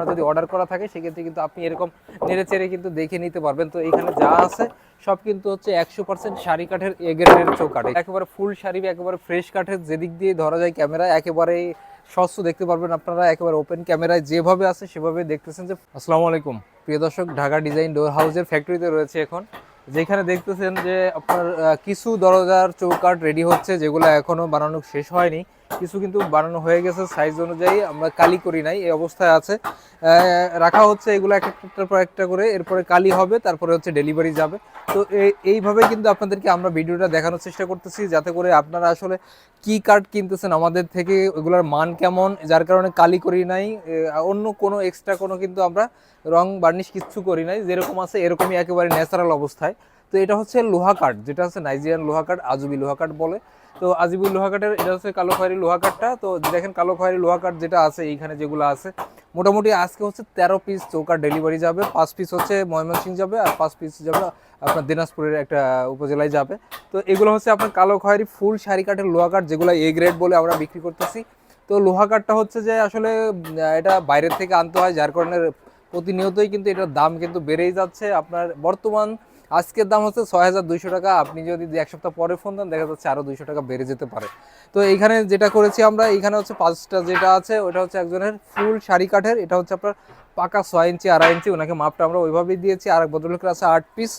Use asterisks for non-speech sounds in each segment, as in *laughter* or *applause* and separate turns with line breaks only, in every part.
আপনারা যদি অর্ডার করা থাকে, সেক্ষেত্রে কিন্তু আপনি এরকম নেড়ে চেড়ে কিন্তু দেখে নিতে পারবেন। তো এখানে যা আছে, সব কিন্তু হচ্ছে একশো পার্সেন্ট শাড়ি কাঠের এ গ্রেডের চৌকাঠ। একেবারে ফুল শাড়ি, একেবারে ফ্রেশ কাঠের যেদিক দিয়ে ধরা যায় ক্যামেরা একেবারে স্বচ্ছ দেখতে পারবেন আপনারা। একেবারে ওপেন ক্যামেরায় যেভাবে আছে, সেভাবে দেখতেছেন যে আসসালামু আলাইকুম। প্রিয় দর্শক, ঢাকা ডিজাইন ডোর হাউসের ফ্যাক্টরিতে রয়েছে এখন। যেখানে দেখতেছেন যে আপনার কিছু দরজার চৌকাঠ রেডি হচ্ছে, যেগুলো এখনও বানানো শেষ হয়নি। কিছু কিন্তু বানানো হয়ে গেছে সাইজ অনুযায়ী, আমরা কালি করি নাই, এই অবস্থায় আছে। রাখা হচ্ছে এগুলো এক একটার পর একটা করে, এরপরে কালি হবে, তারপরে হচ্ছে ডেলিভারি যাবে। তো এই- এইভাবে কিন্তু আপনাদেরকে আমরা ভিডিওটা দেখানোর চেষ্টা করতেছি, যাতে করে আপনারা আসলে কি কার্ড কিনতেছেন, আমাদের থেকে ওগুলোর মান কেমন, যার কারণে কালি করি নাই অন্য কোনো এক্সট্রা কোনো কিন্তু আমরা রং বার্নিশ কিচ্ছু করি নাই, যেরকম আছে এরকমই একেবারে ন্যাচারাল অবস্থায়। তো এটা হচ্ছে লোহা কাঠ যেটা হচ্ছে নাইজেরিয়ান লোহা কাঠ আজুবি লোহা কাঠ বলে। তো আজুবি লোহা কাঠের এটা হচ্ছে কালো খয়েরি লোহা কাঠটা তো দেখেন কালো খয়েরি লোহা কাঠ যেটা আছে, এইখানে যেগুলো আছে, মোটামুটি আজকে হচ্ছে তেরো পিস চৌকার ডেলিভারি যাবে। পাঁচ পিস হচ্ছে ময়মনসিং যাবে আর পাঁচ পিস যাবে আপনার দিনাজপুরের একটা উপজেলায় যাবে। তো এগুলো হচ্ছে আপনার কালো খয়েরি ফুল শাড়ি কাঠের লোহা কাঠ যেগুলো এ গ্রেড বলে আমরা বিক্রি করতেছি। তো লোহা কাঠটা হচ্ছে যে আসলে এটা বাইরের থেকে আনতে হয়, যার কারণে প্রতিনিয়তই কিন্তু এটার দাম কিন্তু বেড়েই যাচ্ছে। আপনার বর্তমান আজকের দাম হচ্ছে ছয় হাজার দুইশো টাকা। আপনি যদি এক সপ্তাহ পরে ফোন দেন, দেখা যাচ্ছে আরও দুইশো টাকা বেড়ে যেতে পারে। তো এইখানে যেটা করেছি আমরা, এইখানে হচ্ছে পাঁচটা যেটা আছে, ওটা হচ্ছে একজনের ফুল শাড়ি কাঠের, এটা হচ্ছে আপনার পাকা ছয় ইঞ্চি, আড়াই ইঞ্চি, ওনাকে মাপটা আমরা ওইভাবেই দিয়েছি। আর এক ভদ্রলোকের আছে আট পিস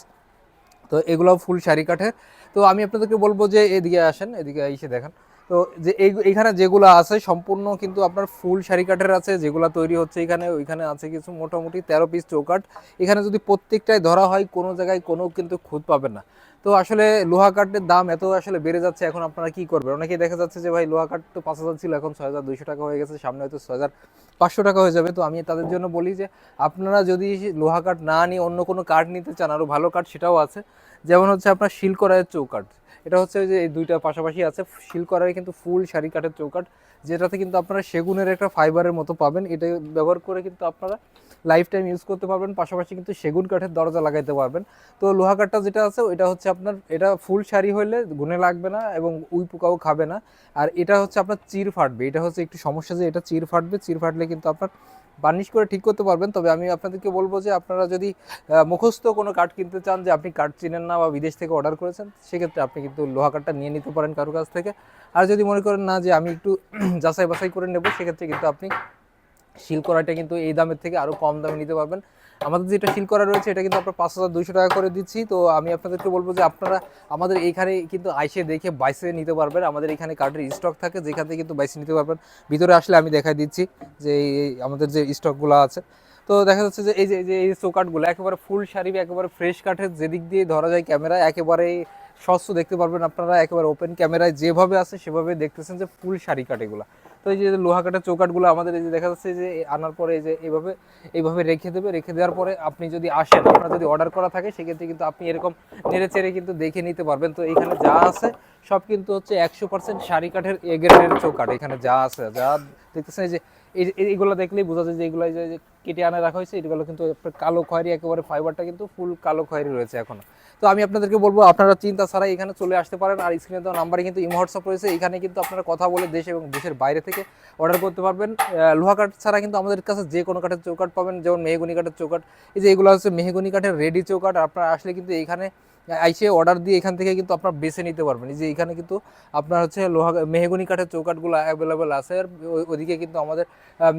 তো এগুলো ফুল শাড়ি কাঠের। তো আমি আপনাদেরকে বলব যে এদিকে আসেন, এদিকে এসে দেখেন। তো যে এই এখানে যেগুলো আছে সম্পূর্ণ কিন্তু আপনার ফুল শাড়ি কাঠের আছে, যেগুলো তৈরি হচ্ছে এখানে, ওইখানে আছে কিছু মোটামুটি তেরো পিস চৌকাঠ। এখানে যদি প্রত্যেকটাই ধরা হয়, কোনো জায়গায় কোনো কিন্তু খুঁত পাবেন না। তো আসলে লোহা কাঠের দাম এত আসলে বেড়ে যাচ্ছে, এখন আপনারা কি করবেন? অনেকেই দেখা যাচ্ছে যে ভাই, লোহা কাঠ তো পাঁচ হাজার ছিল, এখন ছয় হাজার, দুইশো টাকা হয়ে গেছে, সামনে হয়তো ছয় হাজার, পাঁচশো টাকা হয়ে যাবে। তো আমি তাদের জন্য বলি যে, আপনারা যদি লোহা কাঠ না নিয়ে অন্য কোনো কাঠ নিতে চান আরও ভালো কাঠ সেটাও আছে। যেমন হচ্ছে আপনার শিলকড়াইয়ের চৌকাঠ। এটা হচ্ছে যে এই দুইটা পাশাপাশি আছে শিলকড়াই কিন্তু ফুল শাড়ি কাঠের চৌকাঠ, যেটাতে কিন্তু আপনারা সেগুনের একটা ফাইবারের মতো পাবেন। এটা ব্যবহার করে কিন্তু আপনারা লাইফ টাইম ইউজ করতে পারবেন, পাশাপাশি কিন্তু সেগুন কাঠের দরজা লাগাইতে পারবেন। তো লোহা কাঠটা যেটা আছে, ওইটা হচ্ছে আপনার, এটা ফুল শাড়ি হলে গুনে লাগবে না এবং উই পোকাও খাবে না। আর এটা হচ্ছে আপনার চির ফাটবে, এটা হচ্ছে একটু সমস্যা যে এটা চির ফাটবে, চির ফাটলে কিন্তু আপনার বার্নিশ করে ঠিক করতে পারবেন। তবে আমি আপনাদেরকে বলব যে আপনারা যদি মুখস্থ কোনো কাঠ কিনতে চান যে আপনি কাঠ চিনেন না বা বিদেশ থেকে অর্ডার করেছেন, সেক্ষেত্রে আপনি কিন্তু লোহা কাঠটা নিয়ে নিতে পারেন কারও কাছ থেকে। আর যদি মনে করেন না যে আমি একটু *clears throat* যাচাই বাছাই করে নেব, সেক্ষেত্রে কিন্তু আপনি শিলকড়াটা কিন্তু এই দামের থেকে আরও কম দামে নিতে পারবেন। আমাদের যেটা শিলকড়া রয়েছে, এটা কিন্তু আপনার পাঁচ হাজার দুইশো টাকা করে দিচ্ছি। তো আমি আপনাদেরকে বলব যে আপনারা আমাদের এইখানে কিন্তু আইসে দেখে বাইসে নিতে পারবেন। আমাদের এখানে কার্ডের স্টক থাকে, যেখান থেকে কিন্তু বাইসে নিতে পারবেন। ভিতরে আসলে আমি দেখাই দিচ্ছি যে এই আমাদের যে স্টকগুলো আছে। তো দেখা যাচ্ছে যে এই যে, এই এই চৌকাঠগুলো একেবারে ফুল শাড়ি, একেবারে ফ্রেশ কাঠের যেদিক দিয়ে ধরা যায় ক্যামেরা একেবারে স্বচ্ছ দেখতে পারবেন আপনারা। একেবারে ওপেন ক্যামেরায় যেভাবে আছে সেভাবে দেখতেছেন যে ফুল শাড়ি কাঠ এগুলো। তো এই যে লোহা কাটা চৌকাটগুলো আমাদের এই যে দেখা যাচ্ছে যে আনার পরে এই যে এইভাবে এইভাবে রেখে দেবে। রেখে দেওয়ার পরে আপনি যদি আসেন, আপনার যদি অর্ডার করা থাকে, সেক্ষেত্রে কিন্তু আপনি এরকম নেড়ে চেড়ে কিন্তু দেখে নিতে পারবেন। তো এখানে যা আছে, সব কিন্তু হচ্ছে একশো পার্সেন্ট শাড়ি কাঠের এগের চৌকাট এখানে যা আছে, যা দেখতেছেন এই যে এইগুলো দেখলেই বোঝা যায় যে এগুলো যে কেটে আনা রাখা হয়েছে, এগুলো কিন্তু কালো খয়েরি, একেবারে ফাইবারটা কিন্তু ফুল কালো খয়েরি রয়েছে এখনও। তো আমি আপনাদেরকে বলব, আপনারা চিন্তা ছাড়া এখানে চলে আসতে পারেন, আর স্ক্রিনে দেওয়া নাম্বারে কিন্তু ইমো হোয়াটসঅ্যাপ রয়েছে, এখানে কিন্তু আপনারা কথা বলে দেশ এবং দেশের বাইরে থেকে অর্ডার করতে পারবেন। লোহা কাঠ ছাড়া কিন্তু আমাদের কাছে যে কোনো কাঠের চৌকাঠ পাবেন, যেমন মেহগুনি কাঠের চৌকাঠ। এই যে এগুলো হচ্ছে মেহগুনি কাঠের রেডি চৌকাঠ, আপনারা আসলে কিন্তু এখানে আইসে অর্ডার দিয়ে এখান থেকে কিন্তু আপনার বেছে নিতে পারবেন। যে এখানে কিন্তু আপনার হচ্ছে লোহা, মেহেগুনি কাঠের চৌকাঠগুলো অ্যাভেলেবেল আছে। আর ওদিকে কিন্তু আমাদের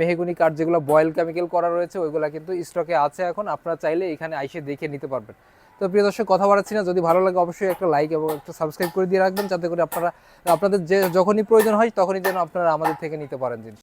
মেহেগুনি কাঠ যেগুলো বয়েল কেমিক্যাল করা রয়েছে, ওইগুলো কিন্তু স্টকে আছে এখন। আপনারা চাইলে এখানে আইসে দেখে নিতে পারবেন। তো প্রিয় দর্শক, কথা বাড়াচ্ছি না। যদি ভালো লাগে অবশ্যই একটা লাইক এবং একটা সাবস্ক্রাইব করে দিয়ে রাখবেন, যাতে করে আপনারা, আপনাদের যে যখনই প্রয়োজন হয়, তখনই যেন আপনারা আমাদের থেকে নিতে পারেন জিনিস।